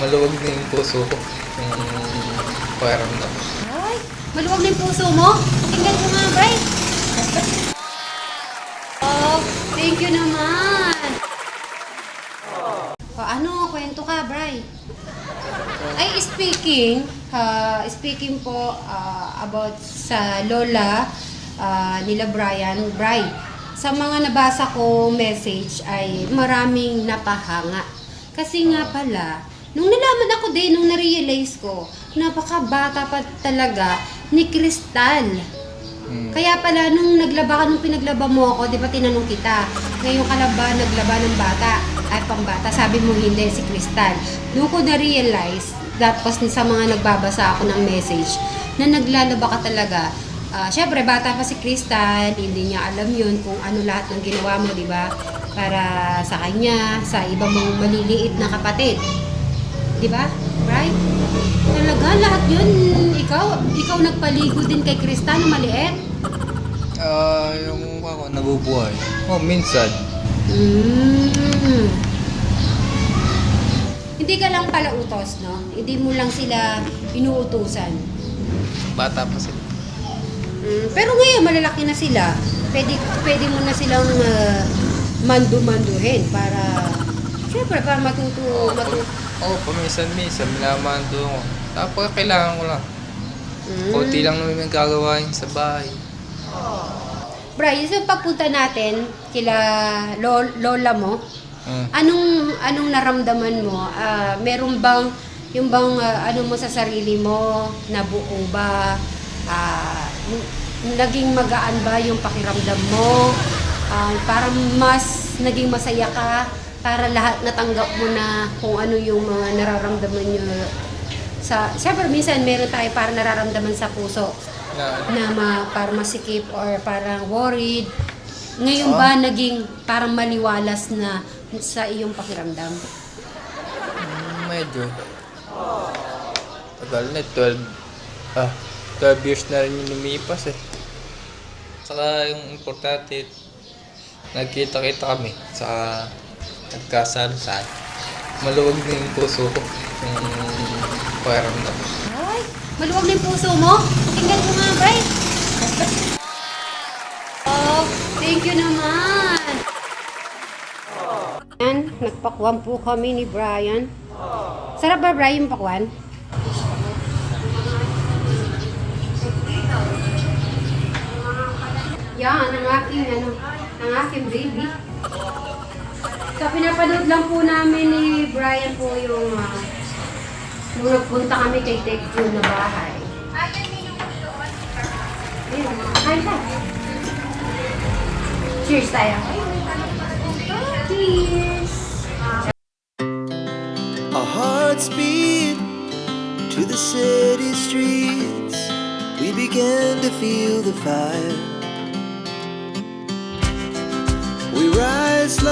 maluwag na yung puso ko. Yung pakiramdam. Ay, maluwag na yung puso mo. Tingnan mo nga, Bray. oh, thank you naman. O, ano, kwento ka, Bray? Ay, speaking, ah, speaking po ah, about sa lola ah, nila Brian, Bray, sa mga nabasa ko message ay maraming napahanga. Kasi nga pala, nung nalaman ako din, nung na-realize ko, napakabata pa talaga ni Crystal. Hmm. Kaya pala, nung naglaba ka, nung pinaglaba mo ako, di ba tinanong kita, ngayon ka ba naglaba ng bata at pambata? Sabi mo hindi, si Crystal. Doon ko na-realize, tapos sa mga nagbabasa ako ng message, na naglalaba ka talaga. Ah, Siyempre, bata pa si Crystal, hindi niya alam yun kung ano lahat ng ginawa mo, di ba? Para sa kanya, sa iba mong maliliit na kapatid. Di ba? Right? Talaga, lahat yun, ikaw, ikaw nagpaligo din kay Crystal na maliit? Ah, yung ako nabubuhay. Oh, minsan. Mm. Hindi ka lang pala utos, no? Hindi mo lang sila inuutusan. Bata pa sila. Mm, pero ngayon, malalaki na sila. Pwede, pwede mo na silang ah, mandu-manduhin para, syempre, para matuto, matuto. Oh, paminsan-minsan, minamando ko. Tapos kailangan ko lang. Mm. Kunti lang naman yung gagawain sa bahay. Brian, so pagpunta natin kila lol- lola mo, Hmm. Anong anong naramdaman mo? Ah, meron bang yung bang ah, ano mo sa sarili mo nabuo ba? Ah, n- naging magaan ba yung pakiramdam mo? Ah, parang mas naging masaya ka para lahat natanggap mo na kung ano yung mga nararamdaman nyo sa Siyempre minsan meron tayo para nararamdaman sa puso Na, na ma, parang masikip or parang worried. Ngayon Ah. ba naging parang maliwalas na sa iyong pakiramdam? mm, medyo. Tagal na, 12. Ah, 12 years na rin yung lumipas eh. Saka yung importante, nagkita-kita kami. Saka nagkasal-sal. Maluwag na yung puso ko. Yung pakiramdam. Ay, maluwag na yung puso mo. Tingnan mo nga, Bray. oh, thank you naman. Yan, nagpakwan po kami ni Brian. Sarap ba, Brian, yung pakwan? Yan, ang aking, ano, ang aking baby. So, pinapanood lang po namin ni Brian po yung ah, nung nagpunta kami kay Tech June na bahay. Ayun, kain tayo. Cheers tayo. Cheers! Our hearts beat to the city streets. We began to feel the fire. We rise like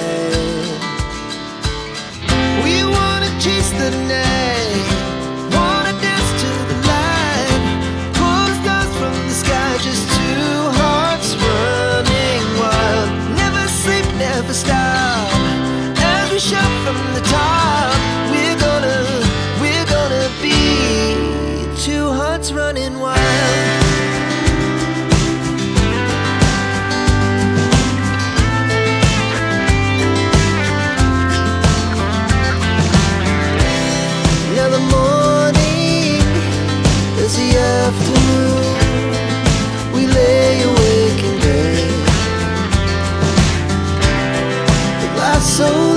So